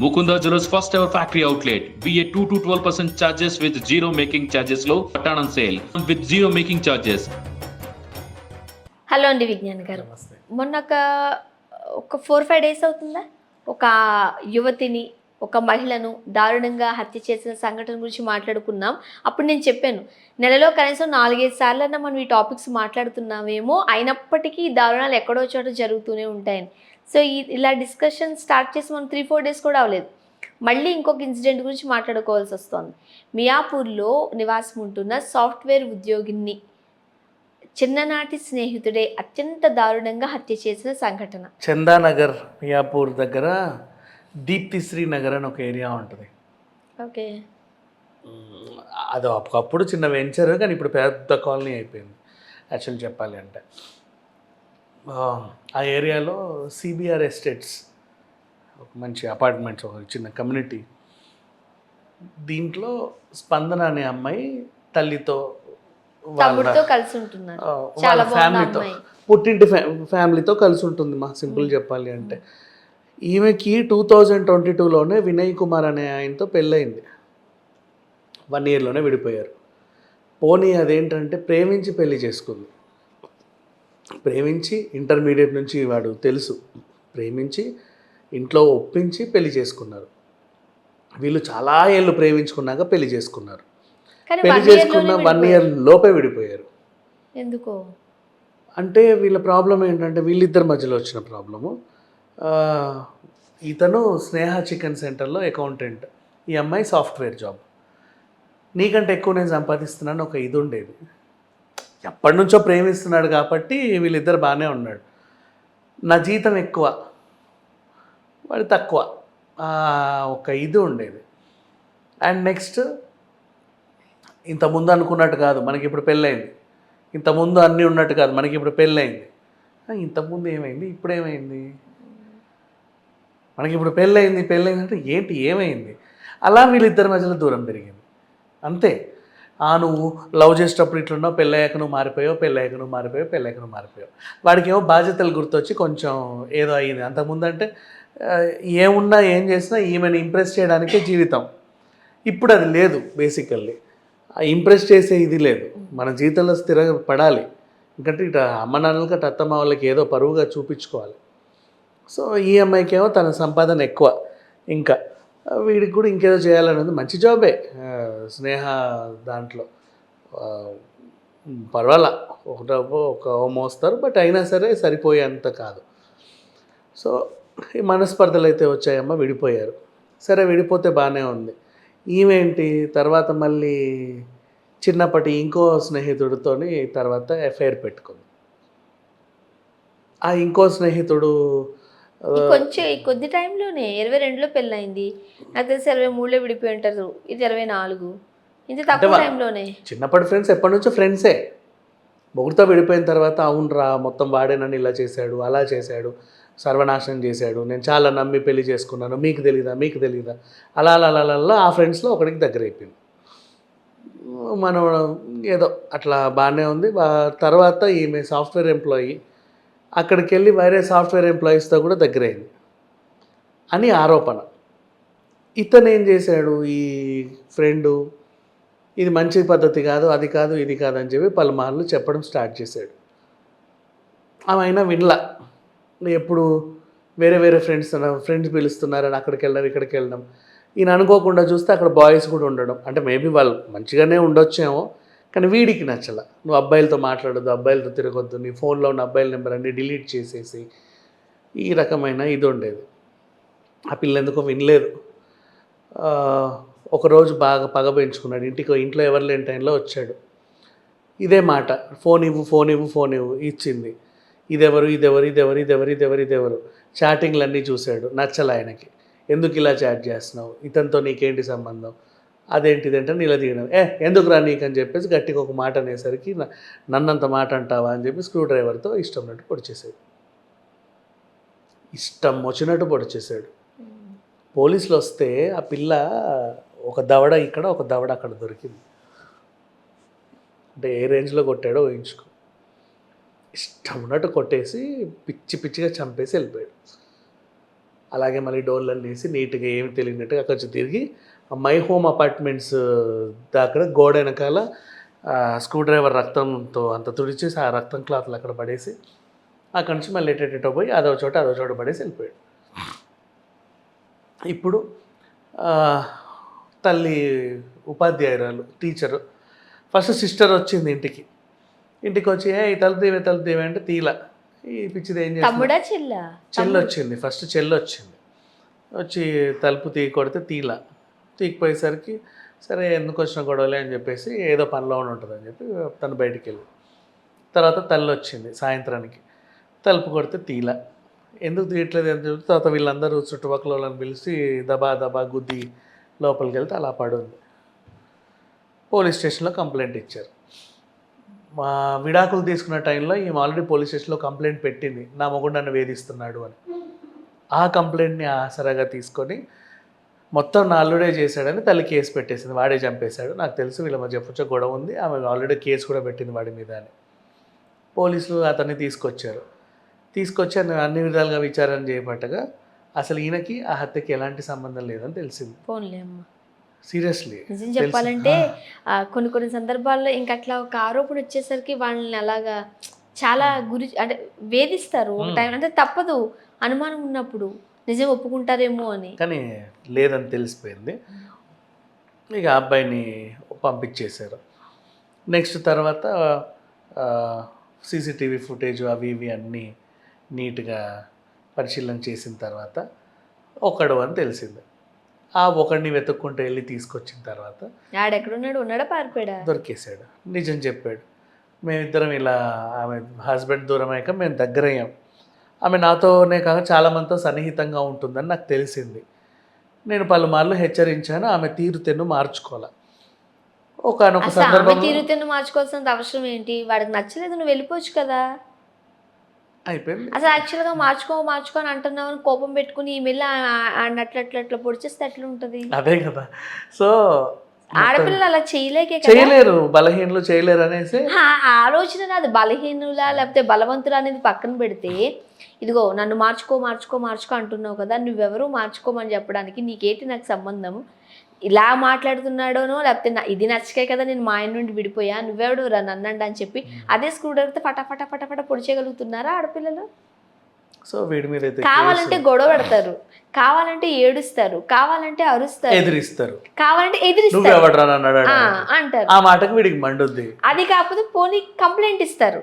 Mukunda Jewelers first ever factory outlet. BA 2 to 12% charges with zero making charges low. Pattern on sale with zero making charges. Hello అండి విజ్ఞాన్ గారు మొన్న ఒక ఒక four five days అవుతుందా ఒక యువతిని ఒక మహిళను దారుణంగా హత్య చేసిన సంఘటన గురించి మాట్లాడుకున్నాం అప్పుడు నేను చెప్పాను నెలలో కనీసం నాలుగైదు సార్లన్నా మనం ఈ టాపిక్స్ మాట్లాడుతున్నామేమో అయినప్పటికీ ఈ దారుణాలు ఎక్కడో చోట జరుగుతూనే ఉంటాయని సో ఇలా డిస్కషన్ స్టార్ట్ చేసి మనం త్రీ ఫోర్ డేస్ కూడా అవ్వలేదు. మళ్ళీ ఇంకొక ఇన్సిడెంట్ గురించి మాట్లాడుకోవాల్సి వస్తుంది. మియాపూర్లో నివాసం ఉంటున్న సాఫ్ట్వేర్ ఉద్యోగిని చిన్ననాటి స్నేహితుడే అత్యంత దారుణంగా హత్య చేసిన సంఘటన. చందానగర్ మియాపూర్ దగ్గర దీప్తిశ్రీ నగర్ అని ఒక ఏరియా ఉంటుంది. ఓకే. అది ఒకప్పుడు చిన్న వెంచర్ కానీ ఇప్పుడు పెద్ద కాలనీ అయిపోయింది. యాక్చువల్ చెప్పాలి అంటే ఆ, ఏరియాలో సిబిఆర్ ఎస్టేట్స్ ఒక మంచి అపార్ట్మెంట్స్ ఒక చిన్న కమ్యూనిటీ దీంట్లో స్పందన అనే అమ్మాయి తల్లితో వాళ్ళ కలిసి వాళ్ళ ఫ్యామిలీతో. పుట్టింటి ఫ్యా ఫ్యామిలీతో కలిసి ఉంటుంది మా సింపుల్ చెప్పాలి అంటే. ఈమెకి టూ థౌజండ్ ట్వంటీ టూలోనే వినయ్ కుమార్ అనే ఆయనతో పెళ్ళయింది. వన్ ఇయర్లోనే విడిపోయారు. పోనీ అదేంటంటే ప్రేమించి పెళ్ళి చేసుకుంది. ప్రేమించి ఇంటర్మీడియట్ నుంచి వాడు తెలుసు. ప్రేమించి ఇంట్లో ఒప్పించి పెళ్ళి చేసుకున్నారు. వీళ్ళు చాలా ఏళ్ళు ప్రేమించుకున్నాక పెళ్ళి చేసుకున్నారు. కానీ పెళ్ళి చేసుకున్న వన్ ఇయర్. లోపే విడిపోయారు. ఎందుకో? అంటే వీళ్ళ ప్రాబ్లం ఏంటంటే వీళ్ళిద్దరి మధ్యలో వచ్చిన ప్రాబ్లము. ఇతను స్నేహ చికెన్ సెంటర్లో అకౌంటెంట్. ఈ అమ్మాయి సాఫ్ట్వేర్ జాబ్. నీకంటే ఎక్కువ నేను సంపాదిస్తున్నాను ఒక ఇది ఉండేది. ఎప్పటి నుంచో ప్రేమిస్తున్నాడు కాబట్టి వీళ్ళిద్దరు బాగానే ఉన్నాడు. నా జీతం ఎక్కువ వాడు తక్కువ ఒక ఇది ఉండేది. అండ్ నెక్స్ట్ ఇంతకుముందు అనుకున్నట్టు కాదు మనకి ఇప్పుడు పెళ్ళైంది ఇంతకుముందు అన్నీ ఉన్నట్టు కాదు మనకి ఇప్పుడు పెళ్ళైంది ఇంతకుముందు ఏమైంది? ఇప్పుడు ఏమైంది మనకి ఇప్పుడు పెళ్ళయింది పెళ్ళయింది అంటే ఏంటి? ఏమైంది? అలా వీళ్ళిద్దరి మధ్యలో దూరం పెరిగింది. అంతే. ఆ నువ్వు లవ్ చేసేటప్పుడు ఇట్లున్నావు పెళ్ళయ్యాక నువ్వు మారిపోయావు పెళ్ళయ్యాక నువ్వు మారిపోయావు పెళ్ళయ్యాక నువ్వు మారిపోయావు. వాడికి ఏమో బాధ్యతలు గుర్తొచ్చి కొంచెం ఏదో అయ్యింది. అంతకుముందు అంటే ఏమున్నా ఏం చేసినా ఈమెను ఇంప్రెస్ చేయడానికే జీవితం. ఇప్పుడు అది లేదు బేసికల్లీ ఇంప్రెస్ చేసే ఇది లేదు. మన జీవితంలో స్థిర పడాలి. ఎందుకంటే ఇటు అమ్మ నాన్నలకి అటు అత్తమ్మ వాళ్ళకి ఏదో పరువుగా చూపించుకోవాలి. సో ఈ అమ్మాయికి ఏమో తన సంపాదన ఎక్కువ. ఇంకా వీడికి కూడా ఇంకేదో చేయాలనేది మంచి జాబే. స్నేహ దాంట్లో. పర్వాలా ఒక డబ్బు ఒక మోస్తారు బట్ అయినా సరే సరిపోయేంత కాదు. సో ఈ మనస్పర్ధలు అయితే వచ్చాయమ్మ విడిపోయారు. సరే విడిపోతే బాగానే ఉంది. ఈమెంటి తర్వాత మళ్ళీ చిన్నప్పటి ఇంకో స్నేహితుడితోని తర్వాత ఎఫ్ఐఆర్ పెట్టుకుంది. ఆ ఇంకో స్నేహితుడు కొంచెం కొద్ది టైంలోనే ఇరవై రెండులో పెళ్ళైంది నాకు తెలిసి ఇరవై మూడులో విడిపోయి ఉంటారు. ఇది ఇరవై నాలుగు. ఇంత తక్కువ టైంలోనే. చిన్నప్పటి ఫ్రెండ్స్ ఎప్పటి నుంచో ఫ్రెండ్సే మొగుడుతో విడిపోయిన తర్వాత అవునరా మొత్తం వాడే నన్ను ఇలా చేశాడు అలా చేశాడు సర్వనాశనం చేశాడు నేను చాలా నమ్మి పెళ్ళి చేసుకున్నాను మీకు తెలీదా మీకు తెలీదా? అలా అలా అలా అలా ఆ ఫ్రెండ్స్లో ఒకడికి దగ్గర అయిపోయింది. మనం ఏదో అట్లా బాగానే ఉంది. తర్వాత ఈమె సాఫ్ట్వేర్ ఎంప్లాయీ అక్కడికి వెళ్ళి వేరే సాఫ్ట్వేర్ ఎంప్లాయీస్తో కూడా దగ్గరైంది. అని ఆరోపణ. ఇతను ఏం చేశాడు? ఈ ఫ్రెండు ఇది మంచి పద్ధతి కాదు అది కాదు ఇది కాదు అని చెప్పి పలుమార్లు చెప్పడం స్టార్ట్ చేశాడు. ఆమె అయినా వినలా. ఎప్పుడు వేరే వేరే ఫ్రెండ్స్ ఫ్రెండ్స్ పిలుస్తున్నారని అక్కడికి వెళ్ళడం ఇక్కడికి వెళ్ళడం. ఈయన అనుకోకుండా చూస్తే అక్కడ బాయ్స్ కూడా ఉండడం. అంటే మేబీ వాళ్ళు మంచిగానే ఉండొచ్చేమో కానీ వీడికి నచ్చల. నువ్వు అబ్బాయిలతో మాట్లాడొద్దు అబ్బాయిలతో తిరగొద్దు నీ ఫోన్లో ఉన్న అబ్బాయిల నెంబర్ అన్ని డిలీట్ చేసేసి ఈ రకమైన ఇది ఉండేది. ఆ పిల్ల ఎందుకో వినలేదు. ఒకరోజు బాగా పగ పెంచుకున్నాడు. ఇంటికి ఇంట్లో ఎవరు లేని టైంలో వచ్చాడు. ఇదే మాట ఫోన్ ఇవ్వు ఫోన్ ఇవ్వు ఫోన్ ఇవ్వు ఇచ్చింది. ఇదెవరు ఇదెవరు ఇదెవరు ఇదెవరు ఇదెవరు ఇదెవరు చాటింగ్లు అన్నీ చూశాడు. నచ్చల ఆయనకి. ఎందుకు ఇలా చాట్ చేస్తున్నావు? ఇతనితో నీకేంటి సంబంధం? అదేంటిది అంటే నిలదీయడం. ఏ ఎందుకురా నీకు అని చెప్పేసి గట్టిగా ఒక మాట అనేసరికి "న- నన్నంత మాట అంటావా? అని చెప్పి స్క్రూ డ్రైవర్తో ఇష్టం ఉన్నట్టు పొడిచేసాడు ఇష్టం వచ్చినట్టు పొడిచేసాడు పోలీసులు వస్తే ఆ పిల్ల ఒక దవడ ఇక్కడ ఒక దవడ అక్కడ దొరికింది. అంటే ఏ రేంజ్లో కొట్టాడో ఊహించుకో. ఇష్టం ఉన్నట్టు కొట్టేసి పిచ్చి పిచ్చిగా చంపేసి వెళ్ళిపోయాడు. అలాగే మళ్ళీ డోర్లను వేసి నీట్గా ఏమి తెలియనట్టుగా కొంచెం తిరిగి మై హోమ్ అపార్ట్మెంట్స్ దగ్గర గోడ వెనకాల స్క్రూ డ్రైవర్ రక్తంతో అంత తుడిచేసి ఆ రక్తం క్లాత్లు అక్కడ పడేసి అక్కడి నుంచి మళ్ళీ ఎటెటో పోయి అదో చోట అదో చోట పడేసి వెళ్ళిపోయాడు. ఇప్పుడు తల్లి ఉపాధ్యాయురాలు టీచరు ఫస్ట్ సిస్టర్ వచ్చింది ఇంటికి. ఇంటికి వచ్చి ఏ ఈ తలుపు దేవే తలుపు దేవే అంటే తీల. ఈ పిచ్చిది ఏం చేస్తుంది తమ్ముడా చెల్ల? చెల్లి వచ్చింది ఫస్ట్ చెల్లి వచ్చింది వచ్చి తలుపు తీ కొడితే తీల. తీకిపోయేసరికి సరే ఎందుకు వచ్చిన గొడవలే? అని చెప్పేసి ఏదో పనిలో ఉంటుంది అని చెప్పి తను బయటికి వెళ్ళి తర్వాత తల్లి వచ్చింది సాయంత్రానికి. తలుపు కొడితే తీల. ఎందుకు తీయట్లేదు? అని చెప్పి తర్వాత వీళ్ళందరూ చుట్టుపక్కల వాళ్ళని పిలిచి దబా దబా గుద్ది లోపలికి వెళ్తే అలా పడుంది. పోలీస్ స్టేషన్లో కంప్లైంట్ ఇచ్చారు. మా విడాకులు తీసుకున్న టైంలో ఈమె ఆల్రెడీ పోలీస్ స్టేషన్లో కంప్లైంట్ పెట్టింది. నా మొగుడు నన్ను వేధిస్తున్నాడు అని. ఆ కంప్లైంట్ని ఆసరాగా తీసుకొని మొత్తం నా అల్లుడే చేశాడని తల్లి కేసు పెట్టేసింది వాడే చంపేశాడు. నాకు తెలుసు వీళ్ళ మధ్య కొంచెం గొడవ ఉంది ఆమె ఆల్రెడీ కేసు కూడా పెట్టింది వాడి మీద అని. పోలీసులు అతన్ని తీసుకొచ్చారు. తీసుకొచ్చి అన్ని విధాలుగా విచారణ చేయబట్టగా అసలు ఈయనకి ఆ హత్యకి ఎలాంటి సంబంధం లేదని తెలిసింది. సీరియస్లీ నిజం చెప్పాలంటే కొన్ని కొన్ని సందర్భాల్లో ఇంకా అట్లా ఒక ఆరోపణ వచ్చేసరికి వాళ్ళని అలాగా చాలా గురి అంటే వేధిస్తారు. ఒక. టైం అంటే తప్పదు అనుమానం ఉన్నప్పుడు. నిజం ఒప్పుకుంటారేమో అని. కానీ లేదని తెలిసిపోయింది. ఇక అబ్బాయిని పంపించేశారు. నెక్స్ట్ తర్వాత సీసీటీవీ ఫుటేజ్ అవి ఇవి అన్నీ నీట్గా పరిశీలన చేసిన తర్వాత ఒకడు అని తెలిసింది. ఆ ఒకడిని వెతుక్కుంటూ వెళ్ళి తీసుకొచ్చిన తర్వాత ఆడెక్కడున్నాడు? ఉన్నాడా? పారిపోయాడా? దొరికేశాడు. నిజం చెప్పాడు. మేమిద్దరం ఇలా ఆమె హస్బెండ్ దూరం అయ్యాక మేము దగ్గర అయ్యాం ఆమె నాతోనే కాక చాలా మందితో సన్నిహితంగా ఉంటుందని నాకు తెలిసింది. నేను పలుమార్లు హెచ్చరించాను ఆమె తీరుతెన్ను మార్చుకోవాలి. ఒకనొక సందర్భంలో తీరుతెన్ను మార్చుకోవాల్సిన అవసరం ఏంటి? వాడికి నచ్చలేదు నువ్వు వెళ్ళిపోవచ్చు కదా. అయిపోయింది. అసలు యాక్చువల్గా మార్చుకో మార్చుకో అని అంటున్నావు అని కోపం పెట్టుకుని ఈ మెల్ల అట్లా అట్లా అట్లా పొడిచేస్తే ఎట్లా ఉంటుంది అదే కదా. సో ఆడపిల్లలు అలా చేయలేకే చేయలేరు బలహీనలు చేయలేరు అనేసి. ఆ ఆలోచన నాది బలహీనులా లేకపోతే బలవంతులా అనేది పక్కన పెడితే ఇదిగో నన్ను మార్చుకో మార్చుకో మార్చుకో అంటున్నావు కదా నువ్వెవరు మార్చుకోమని చెప్పడానికి నీకేంటి నాకు సంబంధం? ఇలా మాట్లాడుతున్నాడోనో లేకపోతే నా- ఇది నచ్చకే కదా నేను మా ఆయన నుండి విడిపోయా? నువ్వెవడు రా నన్నండి అని చెప్పి అదే స్క్రూ డ్రైవర్తో ఫటాఫట ఫటాఫట పొడిచేయగలుగుతున్నారా ఆడపిల్లలు? సో వీడి మీద అయితే కావాలంటే గొడవ పెడతారు. కావాలంటే ఏడుస్తారు. కావాలంటే అరుస్తారు. ఎదిరిస్తారు. కావాలంటే ఎదిరిస్తారు. అంటారు. ఆ మాటకు వీడికి మండుద్ది. అది కాకపోతే పోనీ కంప్లైంట్ ఇస్తారు.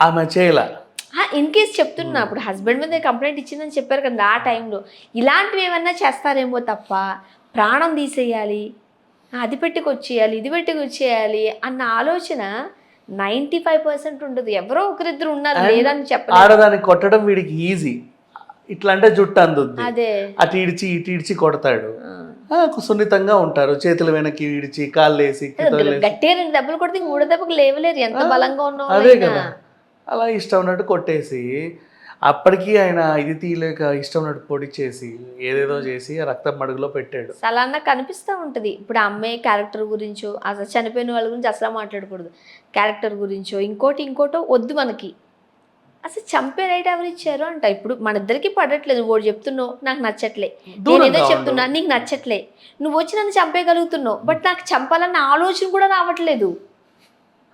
ఆమె చేయల. ఇన్ కేస్ చెప్తున్నా అప్పుడు హస్బెండ్ మీద కంప్లైంట్ ఇచ్చిందని చెప్పారు కదా ఆ టైంలో. ఇలాంటివి ఏమన్నా చేస్తారేమో తప్ప ప్రాణం తీసేయాలి అది పెట్టుకొచ్చేయాలి ఇది పెట్టుకొచ్చేయాలి అన్న ఆలోచన నైంటీ ఫైవ్ పర్సెంట్ ఉండదు. ఎవరో ఒకరిద్దరు ఉన్నారు లేదని చెప్పలేదు ఆడదాన్ని కొట్టడం వీడికి ఈజీ. ఇట్లా అంటే జుట్టు అందుద్ది. అదే. అటు ఇడిచి ఇటు ఇడిచి కొడతాడు. సున్నితంగా ఉంటారు. చేతులు వెనక్కి ఇడిచి కాళ్ళు వేసి. గట్టిగా రెండు దెబ్బలు కొడితే మూడో దెబ్బకి లేవలేరు. ఎంత బలంగా ఉన్నావు అదే కదా. అలా ఇష్టం ఉన్నట్టు కొట్టేసి అప్పటికి ఆయన ఇది తీయలేక ఇష్టం ఉన్నట్టు పొడిచేసి ఏదేదో చేసి రక్తం మడుగులో పెట్టాడు. అలా కనిపిస్తూ ఉంటుంది. ఇప్పుడు ఆ అమ్మాయి క్యారెక్టర్ గురించో అసలు చనిపోయిన వాళ్ళ గురించి అసలు మాట్లాడకూడదు. క్యారెక్టర్ గురించో ఇంకోటి ఇంకోటో వద్దు మనకి. అసలు చంపే రైట్ ఎవరు ఇచ్చారు అంట. ఇప్పుడు మన ఇద్దరికి పడట్లేదు. ఓడి చెప్తున్నావు నాకు నచ్చట్లే. నేను దూరంగా ఏదో ఉండు. చెప్తున్నా నీకు నచ్చట్లే. నువ్వు వచ్చి నన్ను చంపేయగలుగుతున్నావు బట్ నాకు చంపాలన్న ఆలోచన కూడా రావట్లేదు.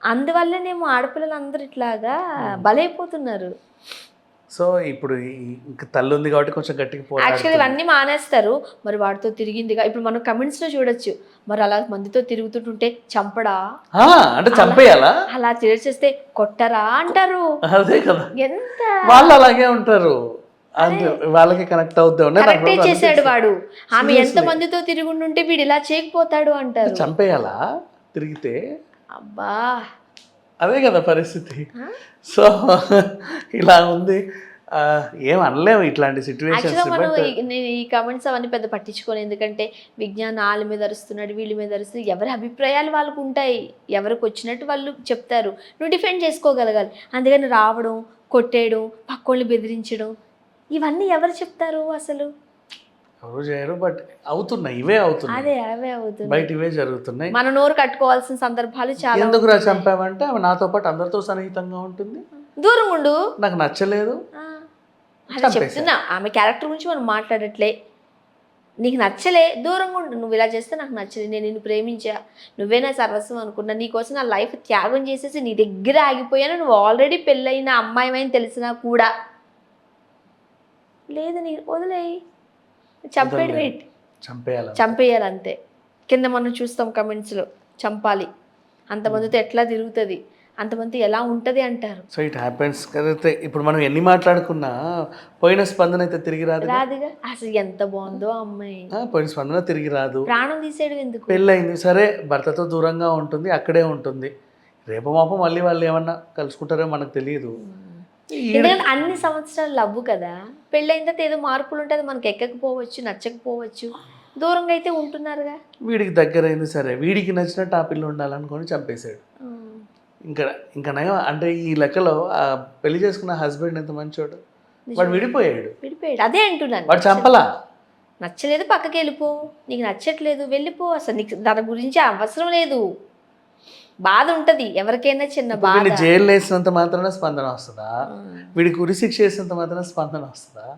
అందువల్లనేమో ఆడపిల్లలు అందరు ఇట్లాగా బలైపోతున్నారు. సో ఇప్పుడు తల్లి ఉంది కాబట్టి కొంచెం గట్టిగా యాక్చువల్లీ. ఇవన్నీ మానేస్తారు. మరి వాడితో తిరిగిందిగా. ఇప్పుడు మనం comments లో చూడొచ్చు. మరి అలా మందితో తిరుగుతుంటుంటే చంపడా? అంటే చంపేయాలా? అలా చేస్తే కొట్టరా అంటారు. అదే కదా. ఎంత? వాళ్ళు అలాగే ఉంటారు. వాళ్ళకి కనెక్ట్ అవుతాం కరెక్టే చేశాడు వాడు. ఆమె ఎంత. మందితో తిరిగి ఉంటే వీడు ఇలా చేయకపోతాడు అంటారు. చంపేయాలా? తిరిగితే? అబ్బా. అదే కదా పరిస్థితి? సో ఇలా ఉంది. ఏం అనలేము ఇట్లాంటి సిచ్యువేషన్స్ నేను ఈ కామెంట్స్ అవన్నీ పెద్ద పట్టించుకోను. ఎందుకంటే విజ్ఞానం వాళ్ళ మీద అరుస్తున్నాడు వీళ్ళ మీద అరుస్తున్నాడు ఎవరి అభిప్రాయాలు వాళ్ళకు ఉంటాయి. ఎవరికి వచ్చినట్టు వాళ్ళు చెప్తారు. నువ్వు డిఫెండ్ చేసుకోగలగాలి. అందుకని రావడం కొట్టేయడం పక్కోళ్ళని బెదిరించడం ఇవన్నీ ఎవరు చెప్తారు అసలు? ఎవరు చేయరు బట్ అవుతున్నాయి ఇవే అవుతున్నాయి. అదే అవే అవుతుంది బయట ఇవే జరుగుతున్నాయి. మన నోరు కట్టుకోవాల్సిన సందర్భాలు చాలా ఎందుకు రా ఆమె నాతో పాటు అందరితో సన్నిహితంగా ఉంటుంది. దూరం ఉండు. నాకు నచ్చలేదు. అది. చెప్తున్నా ఆమె క్యారెక్టర్ గురించి మనం మాట్లాడట్లే. నీకు నచ్చలే దూరంగా ఉండు. నువ్వు ఇలా చేస్తే నాకు నచ్చలేదు నేను నిన్ను ప్రేమించా. నువ్వే నా సర్వస్వం అనుకున్నా. నీకోసం నా లైఫ్ త్యాగం చేసేసి నీ దగ్గర ఆగిపోయాను. నువ్వు ఆల్రెడీ పెళ్ళైన అమ్మాయిమని తెలిసినా కూడా. లేదు నీ వదిలేయి. వెయిట్. చంపేయాలి? చంపేయాలి అంతే. కింద మనం చూస్తాం కమెంట్స్లో చంపాలి. అంతమందితో ఎట్లా తిరుగుతుంది? అంతమంది ఎలా ఉంటుంది అంటారు. సో ఇట్ హ్యాపెన్స్ ఇప్పుడు మనం ఎన్ని మాట్లాడుకున్నా పోయిన స్పందన అయితే తిరిగి రాదు రాదుగా. అసలు ఎంత బాగుందో అమ్మాయి. పోయిన స్పందన తిరిగి రాదు. ప్రాణం తీసేయడం ఎందుకు? పెళ్ళయింది. సరే భర్తతో దూరంగా ఉంటుంది అక్కడే ఉంటుంది. రేపు మాపం మళ్ళీ వాళ్ళు ఏమన్నా కలుసుకుంటారో మనకు తెలియదు. ఎందుకంటే అన్ని సంవత్సరాలు లవ్వు కదా. పెళ్ళైన తర్వాత ఏదో మార్పులు ఉంటుంది మనకి ఎక్కకపోవచ్చు నచ్చకపోవచ్చు. దూరంగా అయితే ఉంటున్నారుగా. వీడికి దగ్గరైంది సరే వీడికి నచ్చినట్టు ఆ పిల్ల ఉండాలనుకొని చంపేశాడు. ఇంకా ఇంకా నయం అంటే ఈ లెక్కలో ఆ పెళ్ళి చేసుకున్న హస్బెండ్ ఎంత మంచోడు? వాడు విడిపోయాడు. విడిపోయాడు. అదే అంటున్నాను. వాడు చంపలా? నచ్చలేదు పక్కకి వెళ్ళిపో నీకు నచ్చట్లేదు వెళ్ళిపో. అసలు నీకు దాని గురించి అవసరం లేదు. బాధ ఉంటది. ఎవరికైనా చిన్న బాధ. జైలు వేసినంత మాత్రాన స్పందన వస్తుందా. వీడికి ఉరి శిక్ష వేసినంత మాత్రాన స్పందన వస్తుందా?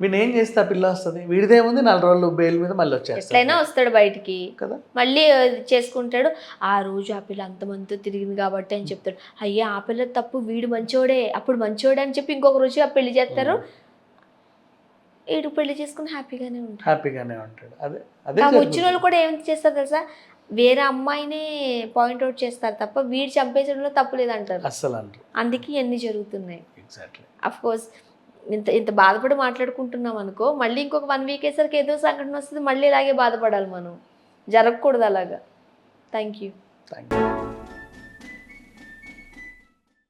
వీడిని ఏం చేస్తే ఆ పిల్ల వస్తుంది? వీడిదేముంది నాలుగు రోజులు బెయిల్ మీద మళ్ళీ ఎట్లయినా వచ్చేస్తాడు వస్తాడు బయటికి. కదా? మళ్ళీ చేసుకుంటాడు. ఆ రోజు ఆ పిల్ల అంతమందితో తిరిగింది కాబట్టి అని చెప్తాడు. అయ్యా ఆ పిల్ల తప్పు వీడు మంచోడే అప్పుడు మంచోడే అని చెప్పి ఇంకొక రోజు ఆ పెళ్ళి చేస్తారు. వీడు పెళ్ళి చేసుకుని హ్యాపీగానే ఉంటాడు. హ్యాపీగానే ఉంటాడు. అదే అదే వచ్చిన. వాళ్ళు కూడా ఏం చేస్తారు తెలుసా? వేరే అమ్మాయినే పాయింట్అవుట్ చేస్తారు తప్ప వీడు చంపేసడంలో తప్పు లేదంటారు. అస్సలు అంటారు అందుకే ఇవన్నీ జరుగుతున్నాయి. ఎగ్జాక్ట్లీ అఫ్ కోర్స్ ఇంత ఇంత బాధపడి మాట్లాడుకుంటున్నాం అనుకో మళ్ళీ ఇంకొక వన్ వీక్ వేసరికి ఏదో సంఘటన వస్తుంది మళ్ళీ ఇలాగే బాధపడాలి మనం. జరగకూడదు అలాగా. Thank you thank you